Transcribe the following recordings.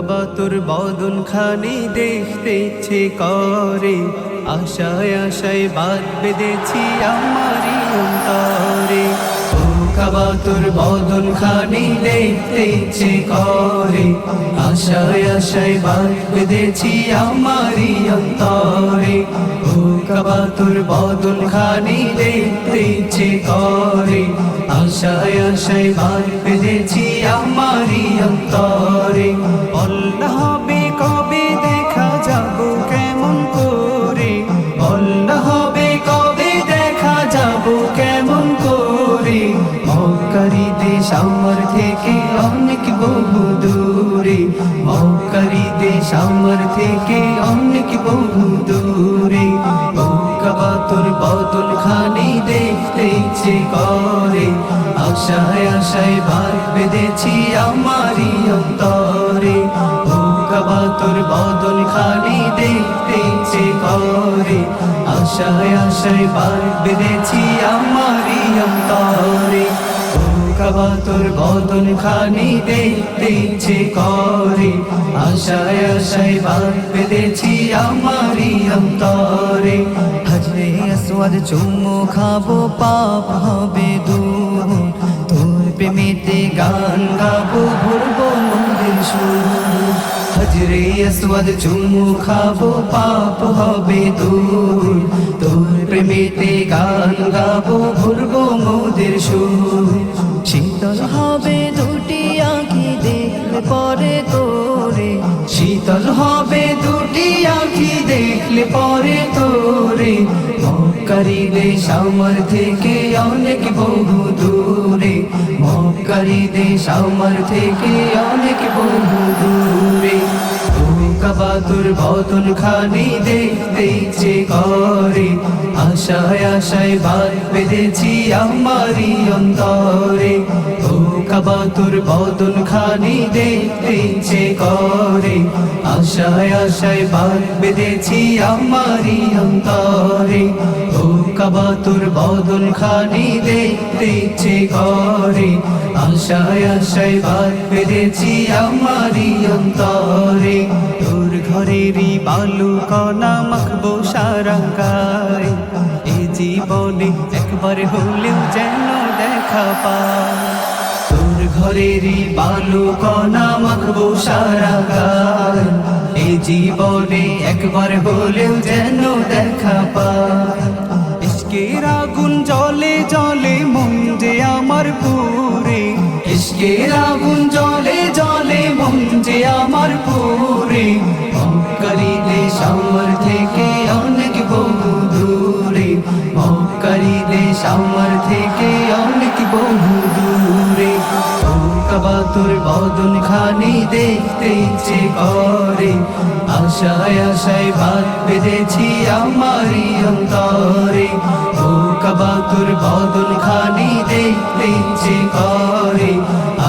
কাবা তোর বদন খানি দেখতে ইচ্ছে করে। আশায় আশায় বাদ বেঁধেছি আমারই অন্তরে। তোর বদন খানি দেখতে ইচ্ছে করে। আশায় আশায় বাদ বেঁধেছি আমারই অন্তরে। কাবা, তোর বদন খানি দেখতে ইচ্ছে করে। আশায় আশায় বাদ বেঁধেছি আমারই অন্তরে। আমার থেকে অনেক বহু দূরে কাবা তোর বদল খানি দেখতে ইচ্ছে করে। আশায় আশায় ভাগ বেঁধেছি আমারই অন্তরে। কাবা তোর বদল খানি দেখতে ইচ্ছে করে। আশায় আশায় ভাগ বেঁধেছি আমারই অন্তরে। কাবা তোর বদল খানি দেখতে ইচ্ছে করে। আশায় আশায় ভাগ বেঁধেছি আমারই অন্তরে। হাজরে আসওয়াদ চুম্মু খাব, পাপ হবে দূর তোর প্রেমেতে গান গাবো, ভরবো মন্দির সুর হাজরে আসওয়াদ, চুমু খাব, পাপ হবে দূর তোর প্রেমেতে গান গাবো, ভরবো মোদের সুর শীতল হবে, দুটি আঁখি দেখলে পরে তোরে। শীতল হবে, দুটি আঁখি দেখলে পরে তোরে। মক্কারি দেশ আমার থেকে অনেক বহু দূরে। দেশ আমার থেকে অনেক বহু দূরে। ও কাবা তোর বদন খানি দেখতে ইচ্ছে করে। আশায় আশায় বাদ বেঁধেছি আমারই অন্তরে। ও কাবা তোর খানি দেখতে ইচ্ছে করে। আশায় আশায় বাদ বেঁধেছি আমারই অন্তরে। ও কাবা তোর খানি দেখতে ইচ্ছে করে। আশায় আশায় বাদ বেঁধেছি আমারই অন্তরে। তোর ঘরেরই বালু কণা মাখবো সারা গায় একবার হলেও যেন দেখা পায় তোর ঘরেরই বালু কণা মাখবো সারা গায় এ জীবনে একবার হলেও যেন দেখা পায় ইশকের আগুন জলে জলে মন যে আমার পুরে। ইশকের আগুন জলে জলে মন যে আমার পুরে। দেশ আমার থেকে অনেক বহু দূরে। কাবা তোর বদন খানি দেখতে ইচ্ছে করে। আশায় আশায় ভাগ বেঁধেছি আমারই অন্তরে। ও কাবা তোর বদন খানি দেখতে ইচ্ছে করে।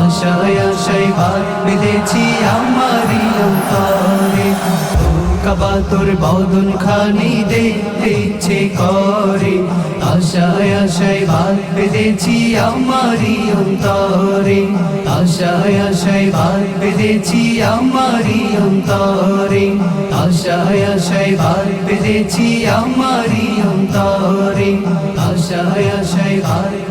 আশায় আশায় ভাগ বেঁধেছি আমারই কাবা তোর বদন খানি দেখতে ইচ্ছে করে। আশায় আশায় ভাগ বেঁধেছি আমারই অন্তরে। আশায় আশায় ভাগ বেঁধেছি আমারই অন্তরে। আশায় আশায় ভাগ বেঁধেছি আমারই অন্তরে। আশায় আশায় বেঁধেছি